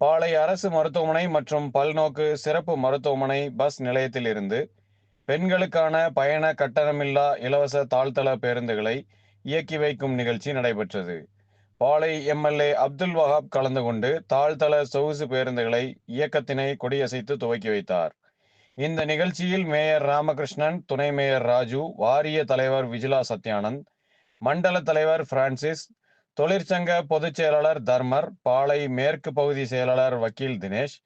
பாளை அரசு மருத்துவமனை மற்றும் பல்நோக்கு சிறப்பு மருத்துவமனை பஸ் நிலையத்திலிருந்து பெண்களுக்கான பயண கட்டணமில்லா இலவச தாழ்த்தள பேருந்துகளை இயக்கி வைக்கும் நிகழ்ச்சி நடைபெற்றது. பாளை எம்எல்ஏ அப்துல் வஹாப் கலந்து கொண்டு தாழ்த்தள சொகுசு பேருந்துகளை இயக்கத்தினை கொடியசைத்து துவக்கி வைத்தார். இந்த நிகழ்ச்சியில் மேயர் ராமகிருஷ்ணன் துணை மேயர் ராஜு வாரிய தலைவர் விஜிலா சத்யானந்த் மண்டல தலைவர் பிரான்சிஸ் தொழிற்சங்க பொதுச் செயலாளர் தர்மர் பாளை மேற்கு பகுதி செயலாளர் வக்கீல் தினேஷ்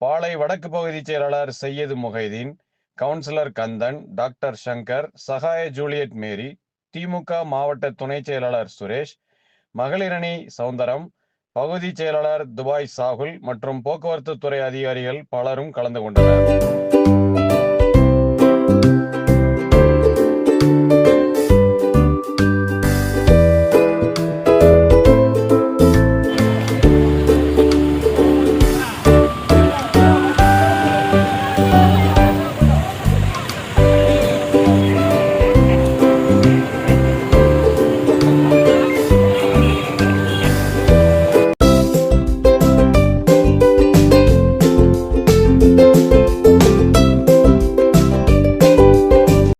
பாளை வடக்கு பகுதி செயலாளர் Syed Mohideen councillor Kandan doctor Shankar Sahaya Juliet Mary DMK மாவட்ட துணை செயலாளர் சுரேஷ் மகளிரணி சவுந்தரம் பகுதி செயலாளர் துபாய் சாகுல் மற்றும் போக்குவரத்து துறை அதிகாரிகள் பலரும் கலந்து கொண்டனர்.